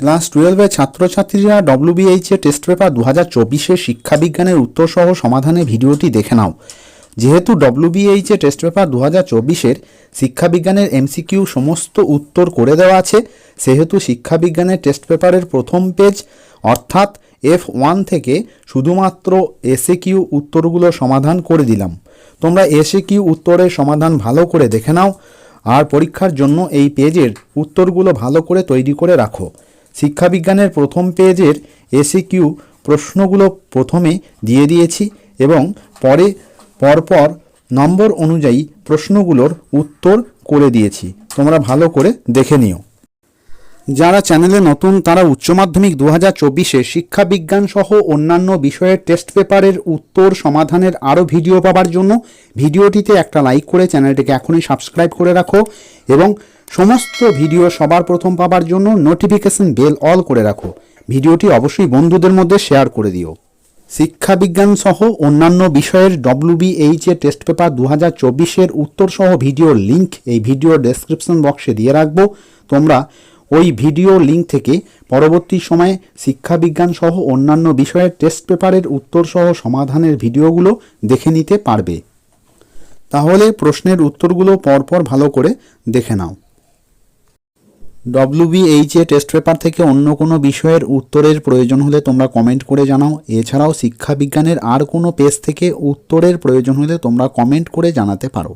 Class টুয়েলভের ছাত্রছাত্রীরা ডব্লিউবিএইচ test paper দু হাজার চব্বিশের শিক্ষাবিজ্ঞানের উত্তরসহ সমাধানের ভিডিওটি দেখে নাও। যেহেতু ডব্লিউবিএইচ টেস্ট পেপার দু হাজার চব্বিশের শিক্ষাবিজ্ঞানের এমসিকিউ সমস্ত উত্তর করে দেওয়া আছে, সেহেতু শিক্ষাবিজ্ঞানের টেস্ট পেপারের প্রথম পেজ, অর্থাৎ এফ ওয়ান থেকে শুধুমাত্র এসে কিউ উত্তরগুলো সমাধান করে দিলাম। তোমরা এসে কিউ উত্তরের সমাধান ভালো করে দেখে নাও, আর পরীক্ষার জন্য এই পেজের উত্তরগুলো ভালো করে তৈরি করে রাখো। শিক্ষাবিজ্ঞানের প্রথম পেজের এসিকিউ প্রশ্নগুলো প্রথমে দিয়ে দিয়েছি এবং পরে পরপর নম্বর অনুযায়ী প্রশ্নগুলোর উত্তর করে দিয়েছি। তোমরা ভালো করে দেখে নিও। যারা চ্যানেলে নতুন, তারা উচ্চ মাধ্যমিক দু হাজার চব্বিশে শিক্ষাবিজ্ঞান সহ অন্যান্য বিষয়ের টেস্ট পেপারের উত্তর সমাধানের আরও ভিডিও পাবার জন্য ভিডিওটিতে একটা লাইক করে চ্যানেলটিকে এখনই সাবস্ক্রাইব করে রাখো এবং সমস্ত ভিডিও সবার প্রথম পাবার জন্য নোটিফিকেশন বেল অল করে রাখো। ভিডিওটি অবশ্যই বন্ধুদের মধ্যে শেয়ার করে দিও। শিক্ষাবিজ্ঞান সহ অন্যান্য বিষয়ের ডব্লিউবিএইচ এর টেস্ট পেপার দু হাজার চব্বিশের উত্তর সহ ভিডিওর লিঙ্ক এই ভিডিওর ডেসক্রিপশন বক্সে দিয়ে রাখব। তোমরা ওই ভিডিও লিঙ্ক থেকে পরবর্তী সময়ে শিক্ষাবিজ্ঞান সহ অন্যান্য বিষয়ের টেস্ট পেপারের উত্তর সহ সমাধানের ভিডিওগুলো দেখে নিতে পারবে। তাহলে প্রশ্নের উত্তরগুলো পরপর ভালো করে দেখে নাও। ডব্লিউবিএইচ এ টেস্ট পেপার থেকে অন্য কোনো বিষয়ের উত্তরের প্রয়োজন হলে তোমরা কমেন্ট করে জানাও। এছাড়াও শিক্ষাবিজ্ঞানের আর কোনো পেজ থেকে উত্তরের প্রয়োজন হলে তোমরা কমেন্ট করে জানাতে পারো।